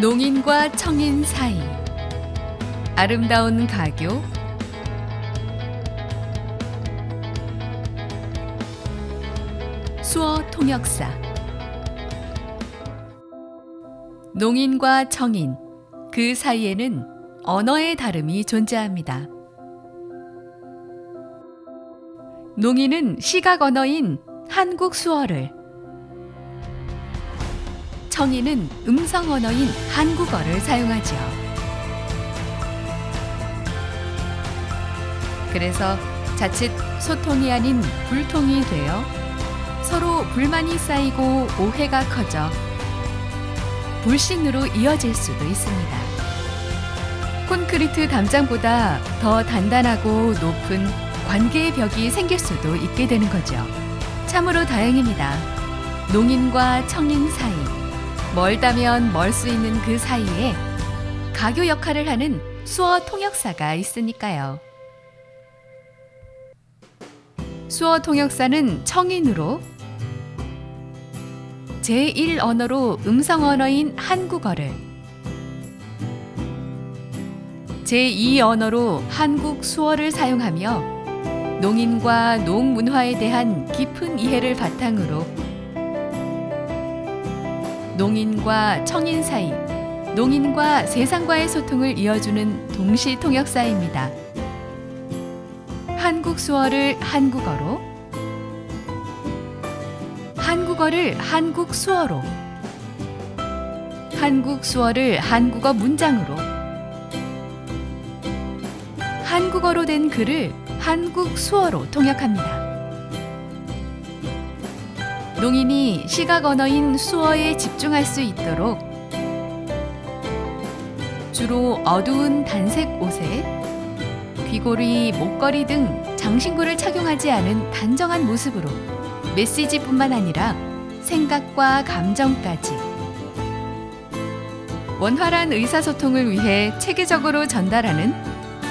농인과 청인 사이. 아름다운 가교. 수어 통역사. 농인과 청인. 그 사이에는 언어의 다름이 존재합니다. 농인은 시각 언어인 한국 수어를 청인은 음성 언어인 한국어를 사용하지요. 그래서 자칫 소통이 아닌 불통이 되어 서로 불만이 쌓이고 오해가 커져 불신으로 이어질 수도 있습니다. 콘크리트 담장보다 더 단단하고 높은 관계의 벽이 생길 수도 있게 되는 거죠. 참으로 다행입니다. 농인과 청인 사이, 멀다면 멀 수 있는 그 사이에 가교 역할을 하는 수어 통역사가 있으니까요. 수어 통역사는 청인으로 제1 언어로 음성 언어인 한국어를 제2 언어로 한국 수어를 사용하며 농인과 농문화에 대한 깊은 이해를 바탕으로 농인과 청인 사이, 농인과 세상과의 소통을 이어주는 동시 통역사입니다. 한국 수어를 한국어로, 한국어를 한국 수어로, 한국 수어를 한국어 문장으로, 한국어로 된 글을 한국 수어로 통역합니다. 농인이 시각 언어인 수어에 집중할 수 있도록 주로 어두운 단색 옷에 귀걸이, 목걸이 등 장신구를 착용하지 않은 단정한 모습으로 메시지뿐만 아니라 생각과 감정까지 원활한 의사소통을 위해 체계적으로 전달하는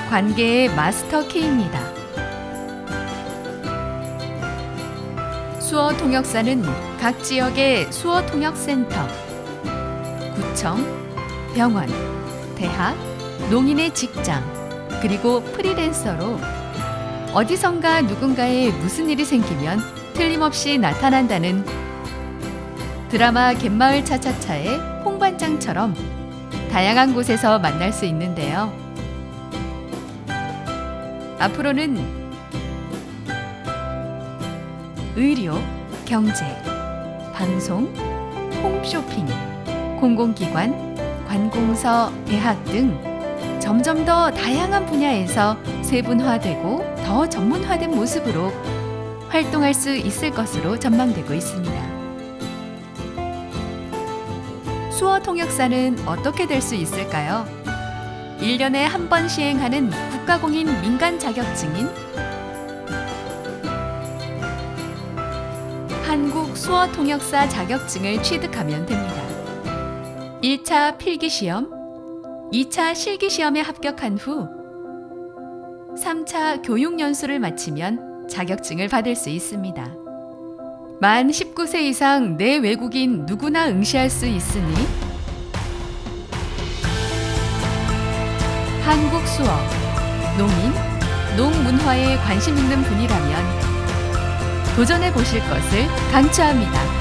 관계의 마스터 키입니다. 수어 통역사는 각 지역의 수어 통역센터, 구청, 병원, 대학, 농인의 직장, 그리고 프리랜서로 어디선가 누군가에 무슨 일이 생기면 틀림없이 나타난다는 드라마 갯마을 차차차의 홍반장처럼 다양한 곳에서 만날 수 있는데요. 앞으로는 의료, 경제, 방송, 홈쇼핑, 공공기관, 관공서, 대학 등 점점 더 다양한 분야에서 세분화되고 더 전문화된 모습으로 활동할 수 있을 것으로 전망되고 있습니다. 수어 통역사는 어떻게 될 수 있을까요? 1년에 한 번 시행하는 국가공인 민간 자격증인 한국 수어 통역사 자격증을 취득하면 됩니다. 1차 필기 시험, 2차 실기 시험에 합격한 후 3차 교육 연수를 마치면 자격증을 받을 수 있습니다. 만 19세 이상 내 외국인 누구나 응시할 수 있으니 한국 수어, 농인, 농문화에 관심 있는 분이라면 도전해 보실 것을 강추합니다.